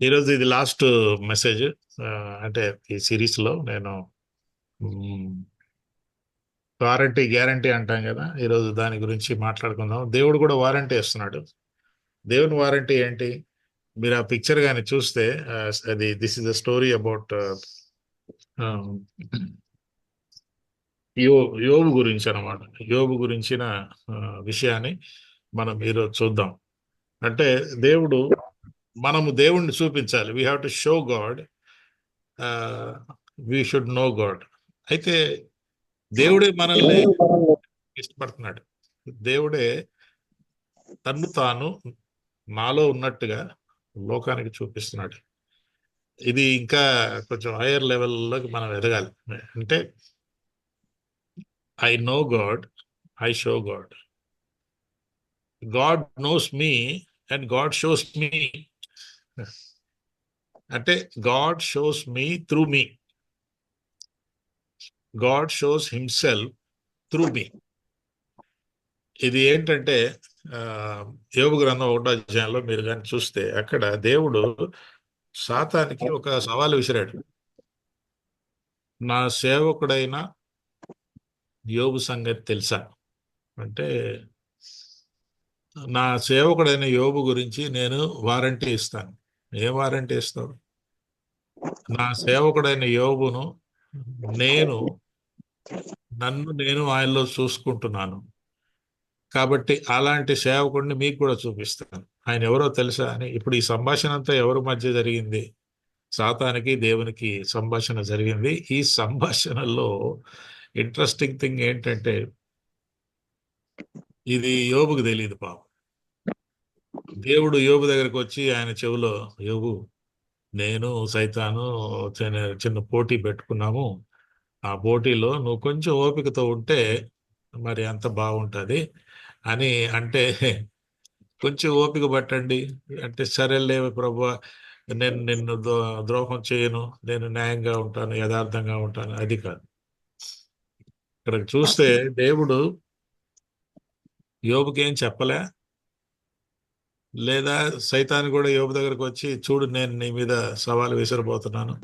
ఈరోజు ఇది last message అంటే ఈ సిరీస్లో నేను వారంటీ గ్యారంటీ అంటాం కదా ఈరోజు దాని గురించి మాట్లాడుకుందాం. దేవుడు కూడా వారంటీ ఇస్తున్నాడు. దేవుని వారంటీ ఏంటి? మీరు ఆ పిక్చర్ కానీ చూస్తే అది this is the story about యో యోబు గురించి అనమాట యోబు గురించిన విషయాన్ని మనం ఈరోజు చూద్దాం. అంటే దేవుడు మనము దేవుణ్ణి చూపించాలి. We have to show God we should know God అయితే దేవుడే మనల్ని ఇష్టపడుతున్నాడు. దేవుడే తన్ను తాను నాలో ఉన్నట్టుగా లోకానికి చూపిస్తున్నాడు. ఇది ఇంకా కొంచెం హైయర్ లెవెల్లోకి మనం ఎదగాలి. అంటే I know God I show God God knows me and God shows me అంటే God shows me through me God shows himself through me ఇది ఏంటంటే యోగ గ్రంథం ఒకటో అధ్యాయంలో మీరు కానీ చూస్తే అక్కడ దేవుడు సాతానికి ఒక సవాలు విసిరాడు. నా సేవకుడైన యోగు సంగతి తెలుసా? అంటే నా సేవకుడైన యోబు గురించి నేను వారంటీ ఇస్తాను. ఏ వారంటీ ఇస్తావు? నా సేవకుడైన యోబును నేను నన్ను నేను ఆయనలో చూసుకుంటున్నాను. కాబట్టి అలాంటి సేవకుడిని మీకు కూడా చూపిస్తాను. ఆయన ఎవరో తెలుసా అని? ఇప్పుడు ఈ సంభాషణ అంతా ఎవరి మధ్య జరిగింది? సాతానికి దేవునికి సంభాషణ జరిగింది. ఈ సంభాషణలో ఇంట్రెస్టింగ్ థింగ్ ఏంటంటే ఇది యోబుకు తెలియదు పాపం. దేవుడు యోబు దగ్గరకు వచ్చి ఆయన చెవిలో యోబు నేను సైతాను చిన్న చిన్న పోటీ పెట్టుకున్నాము. ఆ పోటీలో నువ్వు కొంచెం ఓపికతో ఉంటే మరి అంత బాగుంటుంది అని అంటే కొంచెం ఓపిక పట్టండి. అంటే సరేలే ప్రభు నేను నిన్ను ద్రో- ద్రోహం చేయను. నేను న్యాయంగా ఉంటాను యథార్థంగా ఉంటాను. అది కాదు. ఇక్కడ చూస్తే దేవుడు యోబుకేం చెప్పలే? లేదా సైతాన్ కూడా యోబు దగ్గరకు వచ్చి చూడు నేను నీ మీద సవాలు విసిరబోతున్నాను.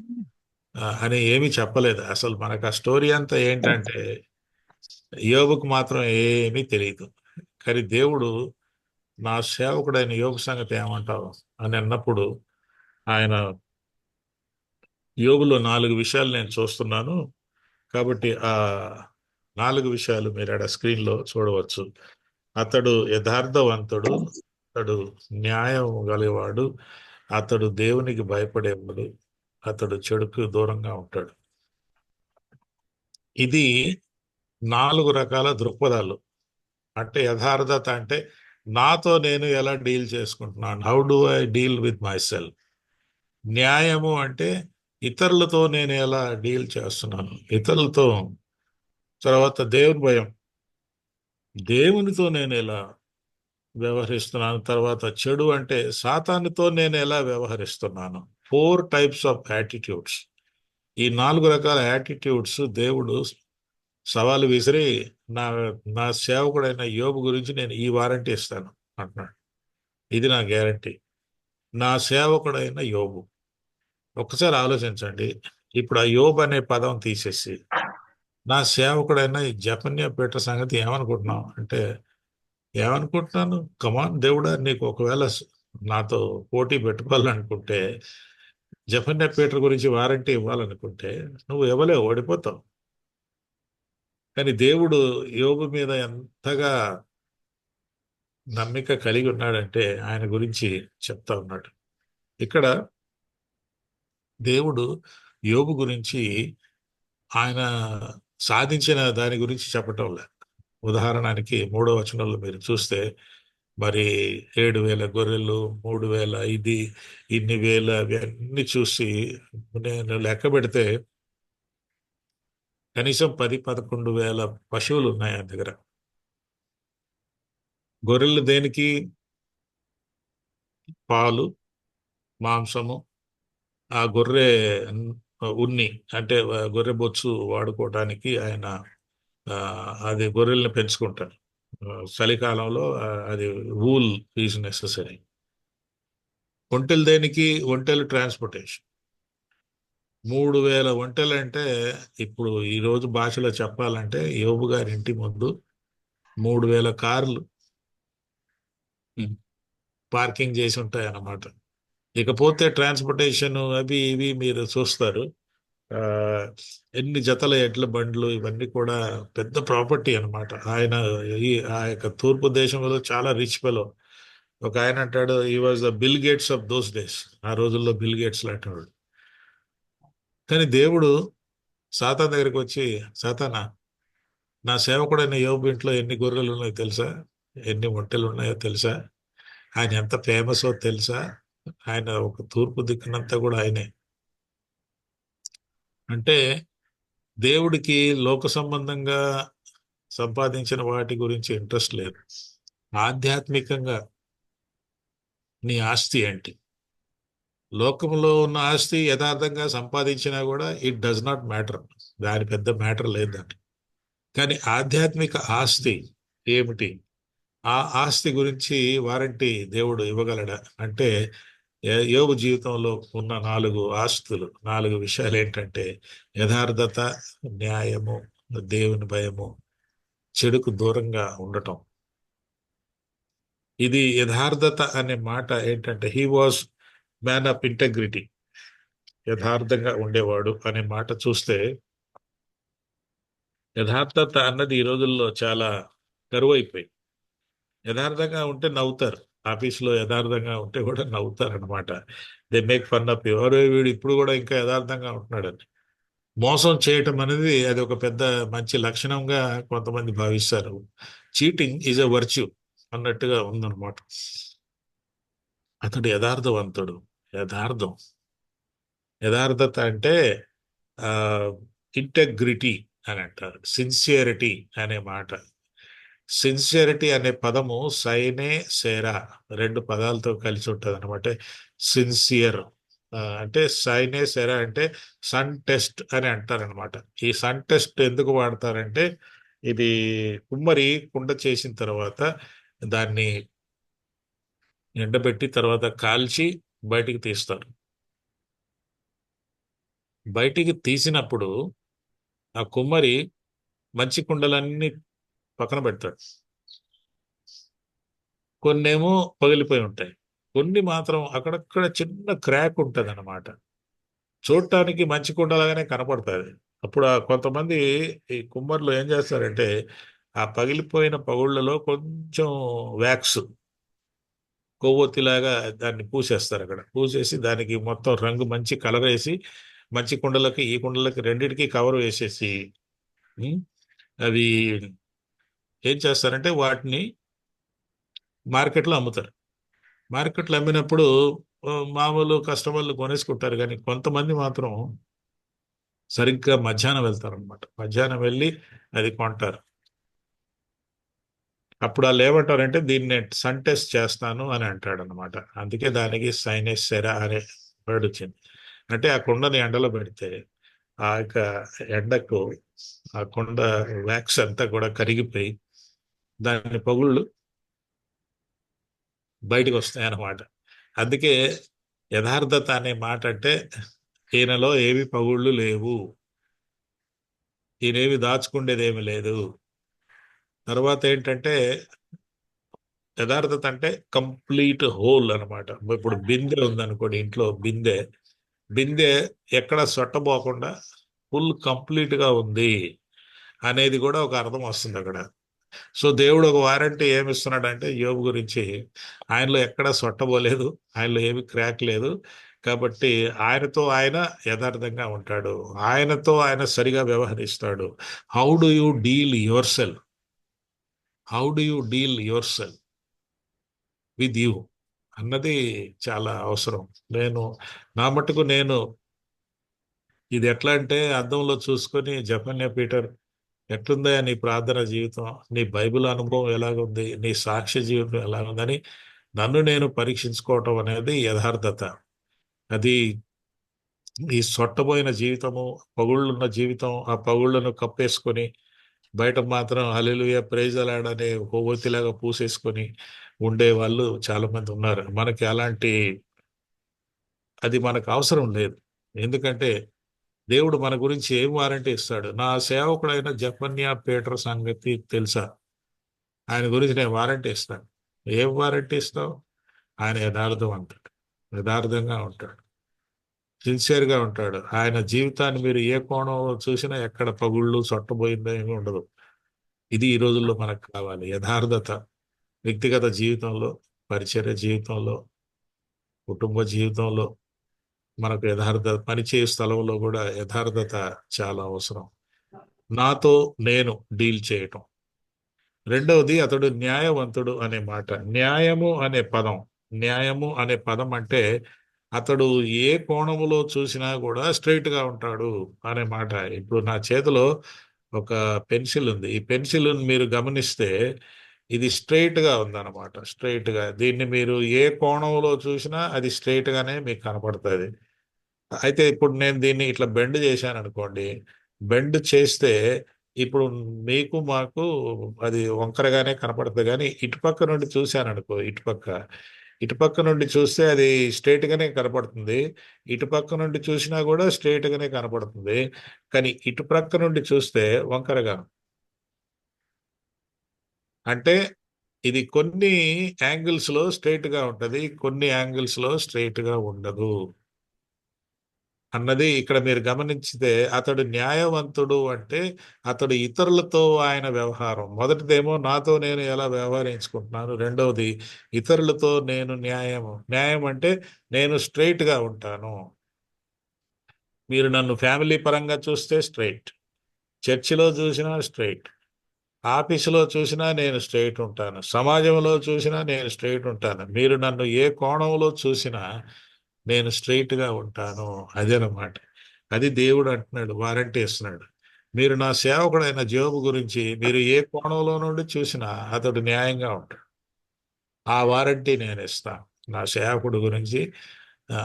అని ఏమీ చెప్పలేదు. అసలు మనకు ఆ స్టోరీ అంతా ఏంటంటే యోబుకు మాత్రం ఏమీ తెలియదు కానీ దేవుడు నా సేవకుడైన యోగు సంగతి ఏమంటావు? అని అన్నప్పుడు ఆయన యోగులో నాలుగు విషయాలు నేను చూస్తున్నాను. కాబట్టి ఆ నాలుగు విషయాలు మీరు ఆడ స్క్రీన్లో చూడవచ్చు. అతడు యథార్థవంతుడు అతడు న్యాయం గలవాడు అతడు దేవునికి భయపడేవాడు అతడు చెడుకు దూరంగా ఉంటాడు. ఇది నాలుగు రకాల దృక్పథాలు. అంటే యథార్థత అంటే నాతో నేను ఎలా డీల్ చేసుకుంటున్నాను? How do I deal with myself న్యాయము అంటే ఇతరులతో నేను ఎలా డీల్ చేస్తున్నాను? ఇతరులతో తర్వాత దేవుని భయం. దేవునితో నేను ఎలా వ్యవహరిస్తున్నాను? తర్వాత చెడు అంటే సాతానితో నేను ఎలా వ్యవహరిస్తున్నాను? ఫోర్ టైప్స్ ఆఫ్ యాటిట్యూడ్స్ ఈ నాలుగు రకాల యాటిట్యూడ్స్ దేవుడు సవాలు విసిరి నా నా సేవకుడైన యోబు గురించి నేను ఈ వారంటీ ఇస్తాను అంటున్నాడు. ఇది నా గ్యారంటీ. నా సేవకుడైన యోబు. ఒక్కసారి ఆలోచించండి. ఇప్పుడు ఆ యోబు అనే పదం తీసేసి నా సేవకుడైన ఈ జపన్యా పీఠ సంగతి ఏమనుకుంటున్నావు? అంటే ఏమనుకుంటున్నాను? కమాన్ దేవుడా నీకు ఒకవేళ నాతో పోటీ పెట్టుకోవాలనుకుంటే జపన్యా పీటర్ గురించి వారంటీ ఇవ్వాలనుకుంటే నువ్వు ఇవ్వలేవు ఓడిపోతావు. కానీ దేవుడు యోగు మీద ఎంతగా నమ్మిక కలిగి ఉన్నాడంటే ఆయన గురించి చెప్తా ఉన్నాడు. ఇక్కడ దేవుడు యోగు గురించి ఆయన సాధించిన దాని గురించి చెప్పటం లేదు. ఉదాహరణకి మూడో వచనంలో మీరు చూస్తే మరి ఏడు వేల గొర్రెలు మూడు వేల ఇది ఇన్ని వేల అవన్నీ చూసి నేను లెక్క పెడితే కనీసం పది పదకొండు వేల పశువులు ఉన్నాయి ఆయన దగ్గర. గొర్రెలు దేనికి? పాలు మాంసము. ఆ గొర్రె ఉన్ని అంటే గొర్రె బొచ్చు వాడుకోవడానికి ఆయన అది గొర్రెల్ని పెంచుకుంటారు చలికాలంలో అది వూల్ ఈజ్ నెససరీ. ఒంటెలు దేనికి? ఒంటెలు ట్రాన్స్పోర్టేషన్. మూడు వేల ఒంటెలు అంటే ఇప్పుడు ఈరోజు భాషలో చెప్పాలంటే యోబు గారి ఇంటి ముందు మూడు వేల కార్లు పార్కింగ్ చేసి ఉంటాయి అన్నమాట ఇకపోతే ట్రాన్స్పోర్టేషన్ అవి ఇవి మీరు చూస్తారు. ఎన్ని జతల ఎడ్ల బండ్లు ఇవన్నీ కూడా పెద్ద ప్రాపర్టీ అనమాట ఆయన ఈ ఆ యొక్క తూర్పు దేశంలో చాలా రిచ్ ఫెలో. ఒక ఆయన అంటాడు ఈ was the Bill Gates of those days ఆ రోజుల్లో బిల్ గేట్స్ లాంటి వాడు. కానీ దేవుడు సాతాన్ దగ్గరికి వచ్చి సాతానా నా సేవకుడైన యోబు ఇంట్లో ఎన్ని గొర్రెలు ఉన్నాయో తెలుసా? ఎన్ని ఒంటెలు ఉన్నాయో తెలుసా? ఆయన ఎంత ఫేమసో తెలుసా? ఆయన ఒక తూర్పు దిక్కునంతా కూడా ఆయనే. అంటే దేవుడికి లోక సంబంధంగా సంపాదించిన వాటి గురించి ఇంట్రెస్ట్ లేదు. ఆధ్యాత్మికంగా నీ ఆస్తి ఏంటి? లోకంలో ఉన్న ఆస్తి యథార్థంగా సంపాదించినా కూడా ఇట్ డస్ నాట్ మ్యాటర్. దాని పెద్ద మ్యాటర్ లేదండి కానీ ఆధ్యాత్మిక ఆస్తి ఏమిటి? ఆ ఆస్తి గురించి వారంటీ దేవుడు ఇవ్వగలడా? అంటే యోగు జీవితంలో ఉన్న నాలుగు ఆస్తులు నాలుగు విషయాలు ఏంటంటే యథార్థత న్యాయము దేవుని భయము చెడుకు దూరంగా ఉండటం. ఇది యథార్థత అనే మాట ఏంటంటే he was man of integrity యథార్థంగా ఉండేవాడు అనే మాట చూస్తే యథార్థత అన్నది ఈ రోజుల్లో చాలా కరువైపోయి యథార్థంగా ఉంటే నవ్వుతారు. ఆఫీస్లో యథార్థంగా ఉంటే కూడా నవ్వుతారనమాట దే మేక్ ఫన్ అప్ ఎవరో వీడు ఇప్పుడు కూడా ఇంకా యథార్థంగా ఉంటున్నాడని. మోసం చేయటం అనేది అది ఒక పెద్ద మంచి లక్షణంగా కొంతమంది భావిస్తారు. చీటింగ్ ఈజ్ ఎ వర్చ్యూ అన్నట్టుగా ఉందన్నమాట. అతడు యథార్థవంతుడు. యథార్థం. యథార్థత అంటే ఇంటగ్రిటీ అని అంటారు. సిన్సియరిటీ అనే మాట. సిన్సియరిటీ అనే పదము సైనే సేరా రెండు పదాలతో కలిసి ఉంటుంది అనమాట సిన్సియర్ అంటే సైనే సెరా అంటే సన్ టెస్ట్ అని అంటారనమాట ఈ సన్ టెస్ట్ ఎందుకు వాడతారంటే ఇది కుమ్మరి కుండ చేసిన తర్వాత దాన్ని ఎండబెట్టి తర్వాత కాల్చి బయటికి తీస్తారు. బయటికి తీసినప్పుడు ఆ కుమ్మరి మంచి కుండలన్నీ పక్కన పెడతాడు. కొన్నేమో పగిలిపోయి ఉంటాయి. కొన్ని మాత్రం అక్కడక్కడ చిన్న క్రాక్ ఉంటుంది అన్నమాట చూడటానికి మంచి కుండలాగానే కనపడుతుంది. అప్పుడు కొంతమంది ఈ కుమ్మర్లు ఏం చేస్తారంటే ఆ పగిలిపోయిన పగుళ్ళలో కొంచెం వ్యాక్స్ కొవ్వొత్తిలాగా దాన్ని పూసేస్తారు అక్కడ. పూసేసి దానికి మొత్తం రంగు మంచి కలర్ వేసి మంచి కుండలకి ఈ కుండలకి రెండింటికి కవర్ వేసేసి అవి ఏం చేస్తారంటే వాటిని మార్కెట్లో అమ్ముతారు. మార్కెట్లో అమ్మినప్పుడు మామూలు కస్టమర్లు కొనేసుకుంటారు. కానీ కొంతమంది మాత్రం సరిగ్గా మధ్యాహ్నం వెళ్తారనమాట మధ్యాహ్నం వెళ్ళి అది కొంటారు. అప్పుడు వాళ్ళు ఏమంటారంటే దీన్ని సన్ టెస్ట్ చేస్తాను అని అంటాడు అనమాట అందుకే దానికి సైనస్ సెరా అనే వర్డ్ వచ్చింది. అంటే ఆ కుండని ఎండలో పెడితే ఆ యొక్క ఎండకు ఆ కుండ వ్యాక్స్ అంతా కూడా కరిగిపోయి దాని పగుళ్ళు బయటకు వస్తాయి అన్నమాట అందుకే యథార్థత అనే మాట అంటే ఈయనలో ఏవి పగుళ్ళు లేవు. ఈయనేమి దాచుకుండేది ఏమి లేదు. తర్వాత ఏంటంటే యథార్థత అంటే కంప్లీట్ హోల్ అన్నమాట. ఇప్పుడు బిందె ఉందనుకోండి ఇంట్లో బిందె. బిందె ఎక్కడ సొట్టబోకుండా ఫుల్ కంప్లీట్గా ఉంది అనేది కూడా ఒక అర్థం వస్తుంది అక్కడ. సో దేవుడు ఒక వారంటీ ఏమి ఇస్తున్నాడంటే యోబు గురించి. ఆయనలో ఎక్కడ సొట్టబోలేదు ఆయనలో ఏమి క్రాక్ లేదు. కాబట్టి ఆయనతో ఆయన యథార్థంగా ఉంటాడు. ఆయనతో ఆయన సరిగా వ్యవహరిస్తాడు. How do you deal yourself how do you deal yourself with you అన్నది చాలా అవసరం. నేను నా మటుకు నేను ఇది ఎట్లా అంటే అద్దంలో చూసుకొని జపన్య పీటర్ ఎట్లుందా నీ ప్రార్థన జీవితం? నీ బైబిల్ అనుభవం ఎలాగుంది? నీ సాక్ష్య జీవితం ఎలాగుందని నన్ను నేను పరీక్షించుకోవటం అనేది యథార్థత. అది ఈ సొట్టబోయిన జీవితము పగుళ్ళున్న జీవితం ఆ పగుళ్ళను కప్పేసుకొని బయట మాత్రం అలెలుయ ప్రైజ్ అలాడనే కొవ్వొత్తిలాగా పూసేసుకొని ఉండే వాళ్ళు చాలామంది ఉన్నారు. మనకి అలాంటి అది మనకు అవసరం లేదు. ఎందుకంటే దేవుడు మన గురించి ఏం వారంటీ ఇస్తాడు? నా సేవకుడైన జపన్యా పీటర్ సంగతి తెలుసా? ఆయన గురించి నేను వారంటీ ఇస్తాను. ఏం వారంటీ ఇస్తావు? ఆయన యథార్థవంతుడు యథార్థంగా ఉంటాడు. సిన్సియర్గా ఉంటాడు. ఆయన జీవితాన్ని మీరు ఏ కోణంలో చూసినా ఎక్కడ పగుళ్ళు సొట్టబోయిందో ఏమీ ఉండదు. ఇది ఈ రోజుల్లో మనకు కావాలి. యథార్థత. వ్యక్తిగత జీవితంలో పరిచర్య జీవితంలో కుటుంబ జీవితంలో మనకు యథార్థ పనిచేయ స్థలంలో కూడా యథార్థత చాలా అవసరం. నాతో నేను డీల్ చేయటం. రెండవది అతడు న్యాయవంతుడు అనే మాట. న్యాయము అనే పదం. న్యాయము అనే పదం అంటే అతడు ఏ కోణములో చూసినా కూడా స్ట్రైట్గా ఉంటాడు అనే మాట. ఇప్పుడు నా చేతిలో ఒక పెన్సిల్ ఉంది. ఈ పెన్సిల్ మీరు గమనిస్తే ఇది స్ట్రైట్గా ఉందన్నమాట. స్ట్రైట్గా దీన్ని మీరు ఏ కోణంలో చూసినా అది స్ట్రైట్గానే మీకు కనపడుతుంది. అయితే ఇప్పుడు నేను దీన్ని ఇట్లా బెండ్ చేశాను అనుకోండి బెండ్ చేస్తే ఇప్పుడు మీకు మాకు అది వంకరగానే కనపడుతుంది కానీ ఇటుపక్క నుండి చూశాను అనుకో ఇటుపక్క ఇటుపక్క నుండి చూస్తే అది స్ట్రేట్గానే కనపడుతుంది. ఇటుపక్క నుండి చూసినా కూడా స్ట్రైట్ గానే కనపడుతుంది. కానీ ఇటుపక్క నుండి చూస్తే వంకరగా. అంటే ఇది కొన్ని యాంగిల్స్లో ఉంటుంది కొన్ని యాంగిల్స్లో ఉండదు. అన్నది ఇక్కడ మీరు గమనించితే అతడు న్యాయవంతుడు అంటే అతడు ఇతరులతో ఆయన వ్యవహారం. మొదటిదేమో నాతో నేను ఎలా వ్యవహరించుకుంటున్నాను? రెండవది ఇతరులతో నేను న్యాయము. న్యాయం అంటే నేను స్ట్రైట్గా ఉంటాను. మీరు నన్ను ఫ్యామిలీ పరంగా చూస్తే స్ట్రైట్ చర్చిలో చూసినా స్ట్రైట్ ఆఫీసులో చూసినా నేను స్ట్రైట్ ఉంటాను. సమాజంలో చూసినా నేను స్ట్రైట్ ఉంటాను. మీరు నన్ను ఏ కోణంలో చూసినా నేను స్ట్రైట్గా ఉంటాను. అదేనమాట అది దేవుడు అంటున్నాడు వారంటీ ఇస్తున్నాడు. మీరు నా సేవకుడైన జోబు గురించి మీరు ఏ కోణంలో నుండి చూసినా అతడు న్యాయంగా ఉంటాడు. ఆ వారంటీ నేను ఇస్తాను నా సేవకుడు గురించి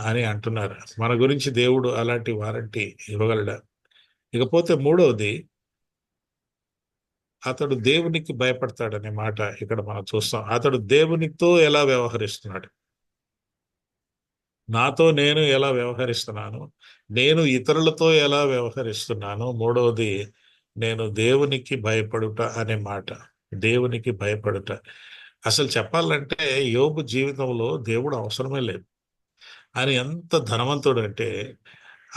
అని అంటున్నారు. మన గురించి దేవుడు అలాంటి వారంటీ ఇవ్వగలడు? ఇకపోతే మూడవది అతడు దేవునికి భయపడతాడనే మాట ఇక్కడ మనం చూస్తాం. అతడు దేవునితో ఎలా వ్యవహరిస్తున్నాడు? నాతో నేను ఎలా వ్యవహరిస్తున్నాను? నేను ఇతరులతో ఎలా వ్యవహరిస్తున్నాను? మూడవది నేను దేవునికి భయపడుట అనే మాట. దేవునికి భయపడుట. అసలు చెప్పాలంటే యోబు జీవితంలో దేవుడు అవసరమే లేదు. ఆయన ఎంత ధనవంతుడు అంటే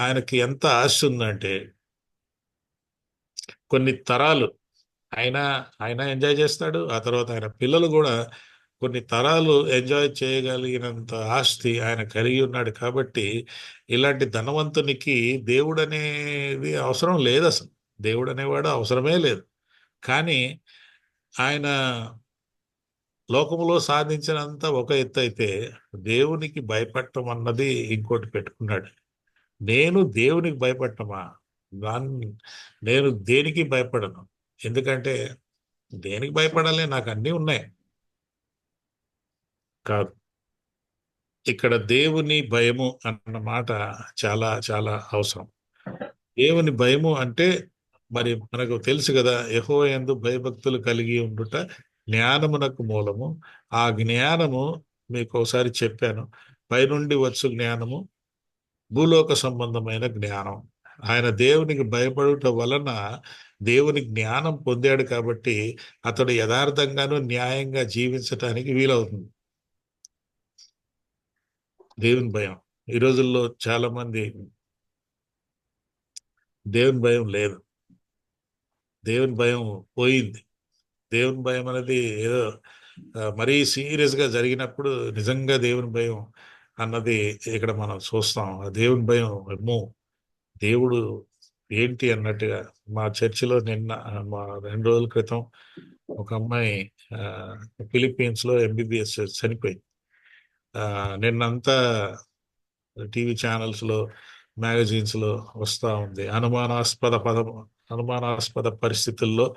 ఆయనకి ఎంత ఆశ ఉందంటే కొన్ని తరాలు ఆయన ఆయన ఎంజాయ్ చేస్తాడు ఆ తర్వాత ఆయన పిల్లలు కూడా కొన్ని తరాలు ఎంజాయ్ చేయగలిగినంత ఆస్తి ఆయన కలిగి ఉన్నాడు కాబట్టి ఇలాంటి ధనవంతునికి దేవుడు అనేది అవసరం లేదు అసలు. దేవుడు అనేవాడు అవసరమే లేదు. కానీ ఆయన లోకంలో సాధించినంత ఒక ఎత్తు అయితే దేవునికి భయపడటం అన్నది ఇంకోటి పెట్టుకున్నాడు. నేను దేవునికి భయపడటమా? దాన్ని నేను దేనికి భయపడను? ఎందుకంటే దేనికి భయపడాలి? నాకు అన్నీ ఉన్నాయి. కాదు. ఇక్కడ దేవుని భయము అన్న మాట చాలా చాలా అవసరం. దేవుని భయము అంటే మరి మనకు తెలుసు కదా యహో ఎందు భయభక్తులు కలిగి ఉండుట జ్ఞానమునకు మూలము. ఆ జ్ఞానము మీకు ఒకసారి చెప్పాను. పైనుండి వచ్చు జ్ఞానము భూలోక సంబంధమైన జ్ఞానం. ఆయన దేవునికి భయపడుట వలన దేవుని జ్ఞానం పొందాడు కాబట్టి అతడు యథార్థంగాను న్యాయంగా జీవించటానికి వీలవుతుంది. దేవుని భయం. ఈ రోజుల్లో చాలా మంది దేవుని భయం లేదు. దేవుని భయం పోయింది. దేవుని భయం అనేది ఏదో మరీ సీరియస్గా జరిగినప్పుడు నిజంగా దేవుని భయం అన్నది ఇక్కడ మనం చూస్తాం. ఆ దేవుని భయం అమ్మో దేవుడు ఏంటి అన్నట్టుగా మా చర్చిలో నిన్న మా రెండు రోజుల క్రితం ఒక అమ్మాయి ఫిలిప్పీన్స్లో ఎంబీబీఎస్ చనిపోయింది. నిన్నంతా టీవీ ఛానల్స్లో లో వస్తూ లో వస్తా ఉంది. అనుమానాస్పద పదం అనుమానాస్పద పరిస్థితుల్లో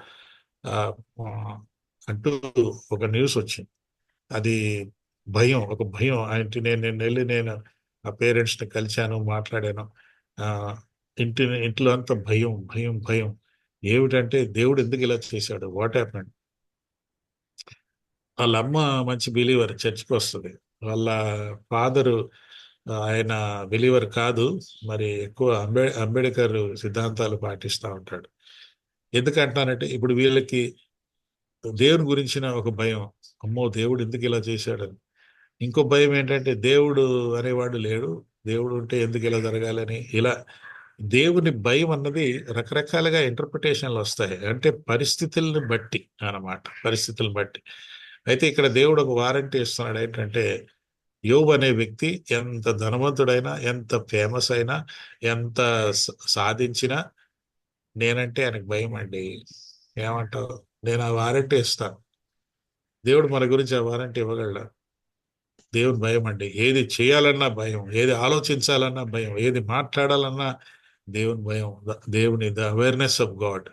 ఆ, అంటూ ఒక న్యూస్ వచ్చింది. అది భయం ఒక భయం. ఆయనకి నేను నేను వెళ్ళి నేను ఆ పేరెంట్స్ని కలిశాను మాట్లాడాను. ఆ ఇంటి ఇంట్లో అంతా భయం భయం భయం. ఏమిటంటే దేవుడు ఎందుకు ఇలా చేశాడు? What happened? వాళ్ళ అమ్మ మంచి బిలీవర్ చర్చికి వస్తుంది. వాళ్ళ ఫాదరు ఆయన బిలీవర్ కాదు. మరి ఎక్కువ అంబే అంబేద్కర్ సిద్ధాంతాలు పాటిస్తూ ఉంటాడు. ఎందుకంటానంటే ఇప్పుడు వీళ్ళకి దేవుని గురించిన ఒక భయం. అమ్మో దేవుడు ఎందుకు ఇలా చేశాడని. ఇంకో భయం ఏంటంటే దేవుడు అనేవాడు లేడు. దేవుడు ఉంటే ఎందుకు ఇలా జరగాలని. ఇలా దేవుని భయం అన్నది రకరకాలుగా ఇంటర్ప్రిటేషన్లు వస్తాయి. అంటే పరిస్థితుల్ని బట్టి అన్నమాట. పరిస్థితులను బట్టి. అయితే ఇక్కడ దేవుడు ఒక వారంటీ ఇస్తున్నాడు ఏంటంటే యోబు అనే వ్యక్తి ఎంత ధనవంతుడైనా ఎంత ఫేమస్ అయినా ఎంత సాధించినా నేనంటే ఆయనకు భయం అండి. ఏమంటావు? నేను ఆ వారంటీ ఇస్తాను. దేవుడు మన గురించి ఆ వారంటీ ఇవ్వగలడు? దేవుడు భయం అండి. ఏది చేయాలన్నా భయం ఏది ఆలోచించాలన్నా భయం ఏది మాట్లాడాలన్నా దేవుని భయం దేవుని ద అవేర్నెస్ ఆఫ్ గాడ్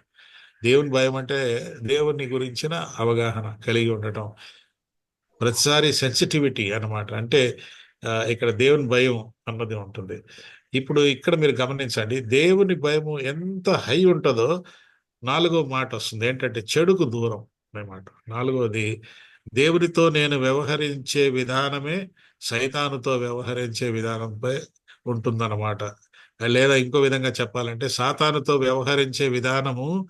దేవుని భయం అంటే దేవుని గురించిన అవగాహన కలిగి ఉండటం. ప్రతిసారి సెన్సిటివిటీ అన్నమాట. అంటే ఇక్కడ దేవుని భయం అన్నది ఉంటుంది. ఇప్పుడు ఇక్కడ మీరు గమనించండి దేవుని భయము ఎంత హై ఉంటుందో నాలుగో మాట వస్తుంది. ఏంటంటే చెడుకు దూరం అన్నమాట. నాలుగోది దేవునితో నేను వ్యవహరించే విధానమే సైతానుతో వ్యవహరించే విధానంపై ఉంటుందన్నమాట. లేదా ఇంకో విధంగా చెప్పాలంటే సాతానుతో వ్యవహరించే విధానము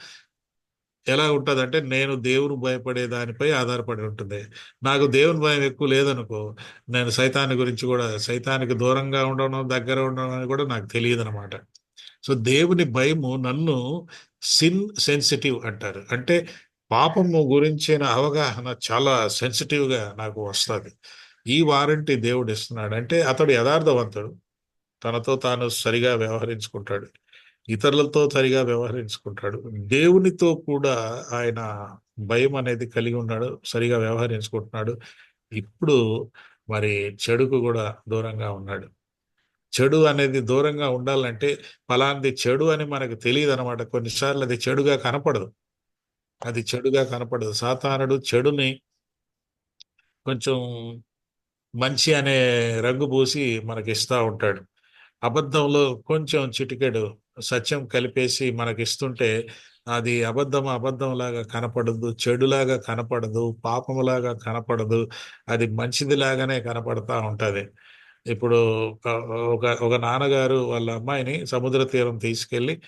ఎలా ఉంటుందంటే నేను దేవుని భయపడే దానిపై ఆధారపడి ఉంటుంది. నాకు దేవుని భయం ఎక్కువ లేదనుకో నేను సైతాన్ని గురించి కూడా సైతానికి దూరంగా ఉండడం దగ్గర ఉండడం అని కూడా నాకు తెలియదు అనమాట సో దేవుని భయము నన్ను సిన్ సెన్సిటివ్ అంటారు. అంటే పాపము గురించిన అవగాహన చాలా సెన్సిటివ్గా నాకు వస్తుంది. ఈ వారంటీ దేవుడు ఇస్తున్నాడు. అంటే అతడు యథార్థవంతుడు. తనతో తాను సరిగా వ్యవహరించుకుంటాడు. ఇతరులతో సరిగా వ్యవహరించుకుంటాడు. దేవునితో కూడా ఆయన భయం అనేది కలిగి ఉన్నాడు సరిగా వ్యవహరించుకుంటున్నాడు. ఇప్పుడు మరి చెడుకు కూడా దూరంగా ఉన్నాడు. చెడు అనేది దూరంగా ఉండాలంటే ఫలాంది చెడు అని మనకు తెలియదు అనమాట కొన్నిసార్లు అది చెడుగా కనపడదు. అది చెడుగా కనపడదు. సాతానుడు చెడుని కొంచెం మంచి అనే రంగు పూసి మనకి ఇస్తా ఉంటాడు. అబద్ధంలో కొంచెం చిటికెడు సత్యం కలిపేసి మనకి ఇస్తుంటే అది అబద్ధం అబద్ధంలాగా కనపడదు చెడులాగా కనపడదు పాపములాగా కనపడదు అది మంచిదిలాగానే కనపడతా ఉంటుంది. ఇప్పుడు ఒక- ఒక నాన్నగారు వాళ్ళ అమ్మాయిని సముద్ర తీరం తీసుకెళ్ళి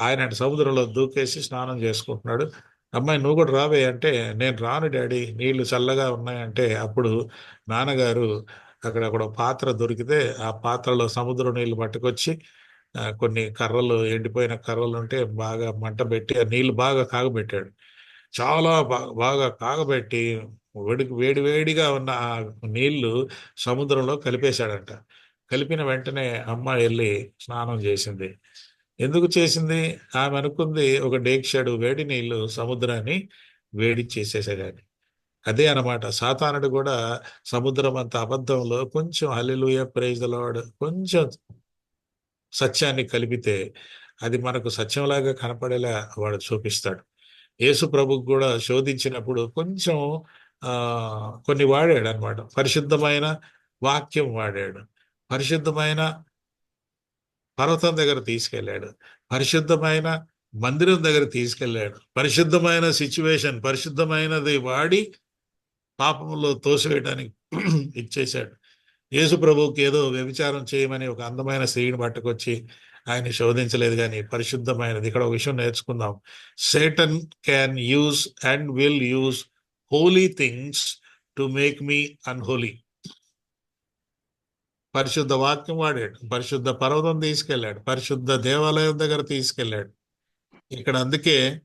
ఆయన సముద్రంలో దూకేసి స్నానం చేసుకుంటున్నాడు. అమ్మాయి నువ్వు కూడా రావే అంటే నేను రాను డాడీ నీళ్ళు చల్లగా ఉన్నాయంటే అప్పుడు నాన్నగారు అక్కడ ఒక పాత్ర దొరికితే ఆ పాత్రలో సముద్రం నీళ్ళు పట్టుకొచ్చి కొన్ని కర్రలు ఎండిపోయిన కర్రలు ఉంటే బాగా మంట పెట్టి ఆ నీళ్ళు బాగా కాగబెట్టాడు. చాలా బాగా బాగా కాగబెట్టి వేడి వేడి వేడిగా ఉన్న ఆ నీళ్ళు సముద్రంలో కలిపేశాడంట. కలిపిన వెంటనే అమ్మ వెళ్ళి స్నానం చేసింది. ఎందుకు చేసింది? ఆమె అనుకుంది ఒక డేక్షాడు వేడి నీళ్ళు సముద్రాన్ని వేడి చేసేసేదాన్ని అదే అన్నమాట. సాతానుడు కూడా సముద్రం అంత అబద్ధంలో కొంచెం హల్లెలూయ ప్రైజ్ ద కొంచెం సత్యాన్ని కలిపితే అది మనకు సత్యంలాగా కనపడేలా వాడు చూపిస్తాడు. యేసు ప్రభుకు కూడా శోధించినప్పుడు కొంచెం ఆ కొన్ని వాడాడు అనమాట పరిశుద్ధమైన వాక్యం వాడాడు. పరిశుద్ధమైన పర్వతం దగ్గర తీసుకెళ్ళాడు. పరిశుద్ధమైన మందిరం దగ్గర తీసుకెళ్ళాడు. పరిశుద్ధమైన సిచ్యువేషన్ పరిశుద్ధమైనది వాడి పాపంలో తోసివేయడానికి ఇచ్చేశాడు. యేసు ప్రభువుకి ఏదో వ్యభిచారం చేయమని ఒక అందమైన స్త్రీని పట్టుకొచ్చి ఆయన శోధించలేదు కానీ పరిశుద్ధమైనది. ఇక్కడ ఒక విషయం నేర్చుకుందాం. Satan can use and will use holy things to make me unholy పరిశుద్ధ వాక్యం వాడాడు. పరిశుద్ధ పర్వతం తీసుకెళ్ళాడు. పరిశుద్ధ దేవాలయం దగ్గర తీసుకెళ్ళాడు. ఇక్కడ అందుకే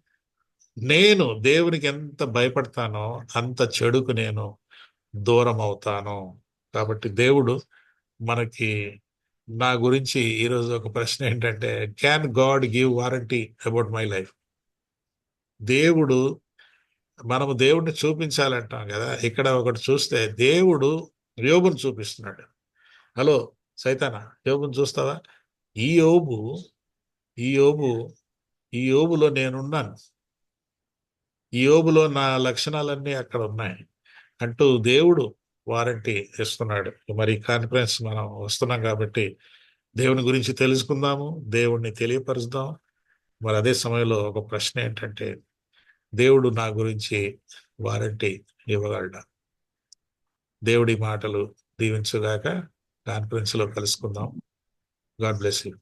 నేను దేవునికి ఎంత భయపడతానో అంత చెడుకు నేను దూరం అవుతాను కాబట్టి దేవుడు మనకి నా గురించి ఈరోజు ఒక ప్రశ్న ఏంటంటే can God give warranty about my life దేవుడు మనము దేవుడిని చూపించాలంటాం కదా. ఇక్కడ ఒకటి చూస్తే దేవుడు యోగును చూపిస్తున్నాడు. హలో సైతానా యోగును చూస్తావా? ఈ యోబు ఈ యోబు ఈ యోబులో నేనున్నాను. ఈ యోబులో నా లక్షణాలన్నీ అక్కడ ఉన్నాయి. అంటూ దేవుడు వారంటీ ఇస్తున్నాడు. మరి కాన్ఫరెన్స్ మనం వస్తున్నాం కాబట్టి దేవుని గురించి తెలుసుకుందాము దేవుణ్ణి తెలియపరుద్దాం మరి అదే సమయంలో ఒక ప్రశ్న ఏంటంటే దేవుడు నా గురించి వారంటీ ఇవ్వగలడా? దేవుడి మాటలు దీవించుగాక కాన్ఫరెన్స్లో కలుసుకుందాం. God bless you